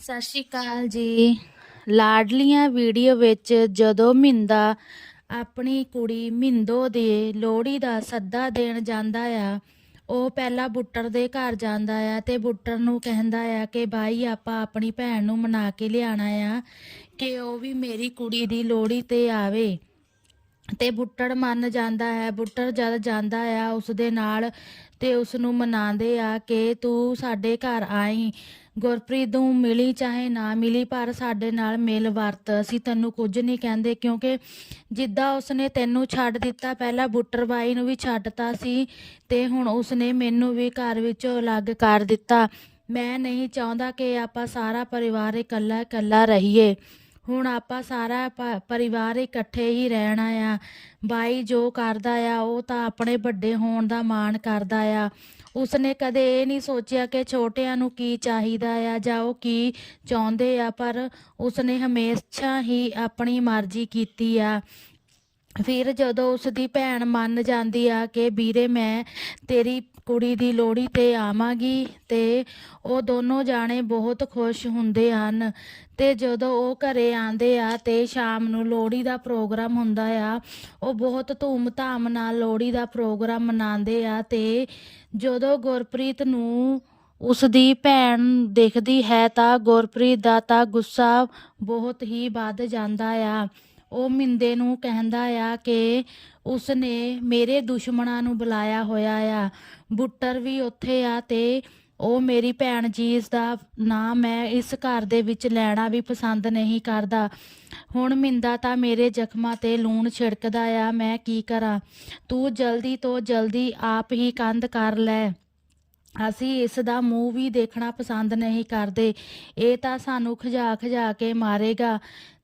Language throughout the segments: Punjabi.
ਸਤਿ ਸ਼੍ਰੀ ਅਕਾਲ ਜੀ। ਲਾਡਲੀਆਂ ਵੀਡੀਓ ਵਿੱਚ ਜਦੋਂ ਮਿੰਦਾ ਆਪਣੀ ਕੁੜੀ ਮਿੰਦੋ ਦੇ ਲੋਹੜੀ ਦਾ ਸੱਦਾ ਦੇਣ ਜਾਂਦਾ ਆ, ਉਹ ਪਹਿਲਾਂ ਬੁੱਟਰ ਦੇ ਘਰ ਜਾਂਦਾ ਆ ਤੇ ਬੁੱਟਰ ਨੂੰ ਕਹਿੰਦਾ ਆ ਕਿ ਬਾਈ ਆਪਾਂ ਆਪਣੀ ਭੈਣ ਨੂੰ ਮਨਾ ਕੇ ਲਿਆਣਾ ਆ ਕਿ ਉਹ ਵੀ ਮੇਰੀ ਕੁੜੀ ਦੀ ਲੋਹੜੀ ਤੇ ਆਵੇ। ਤੇ ਬੁੱਟੜ ਮੰਨ ਜਾਂਦਾ ਹੈ, ਬੁੱਟਰ ਜਦ ਜਾਂਦਾ ਆ ਉਸ ਦੇ ਨਾਲ ਤੇ ਉਸ ਨੂੰ ਮਨਾਉਂਦੇ ਆ ਕਿ ਤੂੰ ਸਾਡੇ ਘਰ ਆਈ ਗੁਰਪ੍ਰੀਤ ਨੂੰ ਮਿਲੀ ਚਾਹੇ ਨਾ ਮਿਲੀ, ਪਰ ਸਾਡੇ ਨਾਲ ਮਿਲ ਵਰਤ। ਅਸੀਂ ਤੈਨੂੰ ਕੁਝ ਨਹੀਂ ਕਹਿੰਦੇ, ਕਿਉਂਕਿ ਜਿੱਦਾਂ ਉਸਨੇ ਤੈਨੂੰ ਛੱਡ ਦਿੱਤਾ, ਪਹਿਲਾਂ ਬੁੱਟਰ ਬਾਈ ਨੂੰ ਵੀ ਛੱਡਤਾ ਸੀ ਤੇ ਹੁਣ ਉਸਨੇ ਮੈਨੂੰ ਵੀ ਘਰ ਵਿੱਚੋਂ ਅਲੱਗ ਕਰ ਦਿੱਤਾ। ਮੈਂ ਨਹੀਂ ਚਾਹੁੰਦਾ ਕਿ ਆਪਾਂ ਸਾਰਾ ਪਰਿਵਾਰ ਇਕੱਲਾ ਇਕੱਲਾ ਰਹੀਏ। ਹੁਣ ਆਪਾਂ ਸਾਰਾ ਪਰਿਵਾਰ ਇਕੱਠੇ ਹੀ ਰਹਿਣਾ ਆ। ਬਾਈ ਜੋ ਕਰਦਾ ਆ, ਉਹ ਤਾਂ ਆਪਣੇ ਵੱਡੇ ਹੋਣ ਦਾ ਮਾਣ ਕਰਦਾ ਆ। ਉਸਨੇ ਕਦੇ ਇਹ ਨਹੀਂ ਸੋਚਿਆ ਕਿ ਛੋਟਿਆਂ ਨੂੰ ਕੀ ਚਾਹੀਦਾ ਆ ਜਾਂ ਉਹ ਕੀ ਚਾਹੁੰਦੇ ਆ, ਪਰ ਉਸਨੇ ਹਮੇਸ਼ਾ ਹੀ ਆਪਣੀ ਮਰਜ਼ੀ ਕੀਤੀ ਆ। ਫਿਰ ਜਦੋਂ ਉਸ ਦੀ ਭੈਣ ਮੰਨ ਜਾਂਦੀ ਆ ਕਿ ਵੀਰੇ ਮੈਂ ਤੇਰੀ ਕੁੜੀ ਦੀ ਲੋਹੜੀ ਤੇ ਆਵਾਂਗੀ ਤੇ ਉਹ ਦੋਨੋਂ ਜਾਣੇ ਬਹੁਤ ਖੁਸ਼ ਹੁੰਦੇ ਹਨ ਤੇ ਜਦੋਂ ਉਹ ਘਰੇ ਆਂਦੇ ਆ ਤੇ ਸ਼ਾਮ ਨੂੰ ਲੋਹੜੀ ਦਾ ਪ੍ਰੋਗਰਾਮ ਹੁੰਦਾ ਆ, ਉਹ ਬਹੁਤ ਧੂਮ-ਧਾਮ ਨਾਲ ਲੋਹੜੀ ਦਾ ਪ੍ਰੋਗਰਾਮ ਮਨਾਉਂਦੇ ਆ ਤੇ ਜਦੋਂ ਗੁਰਪ੍ਰੀਤ ਨੂੰ ਉਸ ਦੀ ਭੈਣ ਦੇਖਦੀ ਹੈ ਤਾਂ ਗੁਰਪ੍ਰੀਤ ਦਾ ਤਾਂ ਗੁੱਸਾ ਬਹੁਤ ਹੀ ਵੱਧ ਜਾਂਦਾ ਆ। ਉਹ ਮਿੰਦੇ ਨੂੰ ਕਹਿੰਦਾ ਆ ਕਿ ਉਸਨੇ ਮੇਰੇ ਦੁਸ਼ਮਣਾਂ ਨੂੰ ਬੁਲਾਇਆ ਹੋਇਆ ਆ। ਬੁੱਟਰ ਵੀ ਉੱਥੇ ਆ ਤੇ ਉਹ ਮੇਰੀ ਭੈਣ ਜੀ ਇਸ ਦਾ ਨਾਂ ਮੈਂ ਇਸ ਘਰ ਦੇ ਵਿੱਚ ਲੈਣਾ ਵੀ ਪਸੰਦ ਨਹੀਂ ਕਰਦਾ। ਹੁਣ ਮਿੰਦਾ ਤਾਂ ਮੇਰੇ ਜ਼ਖਮਾਂ ਤੇ ਲੂਣ ਛਿੜਕਦਾ ਆ, ਮੈਂ ਕੀ ਕਰਾਂ? ਤੂੰ ਜਲਦੀ ਤੋਂ ਜਲਦੀ ਆਪ ਹੀ ਕੰਧ ਕਰ ਲੈ। ਅਸੀਂ ਇਸ ਦਾ ਮੂੰਹ ਵੀ ਦੇਖਣਾ ਪਸੰਦ ਨਹੀਂ ਕਰਦੇ। ਇਹ ਤਾਂ ਸਾਨੂੰ ਖਜਾ ਖਜਾ ਕੇ ਮਾਰੇਗਾ।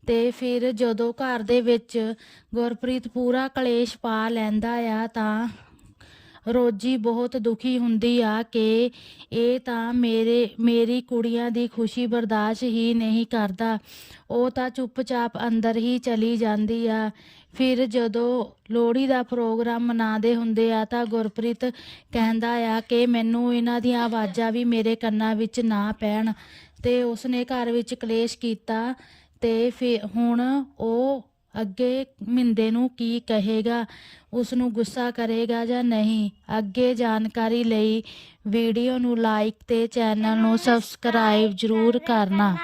ਤੇ ਫਿਰ ਜਦੋਂ ਘਰ ਦੇ ਵਿੱਚ ਗੁਰਪ੍ਰੀਤ ਪੂਰਾ ਕਲੇਸ਼ ਪਾ ਲੈਂਦਾ ਆ ਤਾਂ ਰੋਜੀ ਬਹੁਤ ਦੁਖੀ ਹੁੰਦੀ ਆ ਕਿ ਇਹ ਤਾਂ ਮੇਰੇ, ਮੇਰੀ ਕੁੜੀਆਂ ਦੀ ਖੁਸ਼ੀ ਬਰਦਾਸ਼ਤ ਹੀ ਨਹੀਂ ਕਰਦਾ। ਉਹ ਤਾਂ ਚੁੱਪਚਾਪ ਅੰਦਰ ਹੀ ਚਲੀ ਜਾਂਦੀ ਆ। ਫਿਰ ਜਦੋਂ ਲੋਹੜੀ ਦਾ ਪ੍ਰੋਗਰਾਮ ਮਨਾਉਂਦੇ ਹੁੰਦੇ ਆ ਤਾਂ ਗੁਰਪ੍ਰੀਤ ਕਹਿੰਦਾ ਆ ਕਿ ਮੈਨੂੰ ਇਹਨਾਂ ਦੀਆਂ ਆਵਾਜ਼ਾਂ ਵੀ ਮੇਰੇ ਕੰਨਾਂ ਵਿੱਚ ਨਾ ਪੈਣ ਤੇ ਉਸਨੇ ਘਰ ਵਿੱਚ ਕਲੇਸ਼ ਕੀਤਾ ਤੇ ਫਿਰ ਹੁਣ ਉਹ ਅੱਗੇ ਮਿੰਦੇ ਨੂੰ ਕੀ ਕਹੇਗਾ? ਉਸ ਨੂੰ ਗੁੱਸਾ ਕਰੇਗਾ ਜਾਂ ਨਹੀਂ? ਅੱਗੇ ਜਾਣਕਾਰੀ ਲਈ ਵੀਡੀਓ ਨੂੰ ਲਾਈਕ ਤੇ ਚੈਨਲ ਨੂੰ ਸਬਸਕ੍ਰਾਈਬ ਜ਼ਰੂਰ ਕਰਨਾ।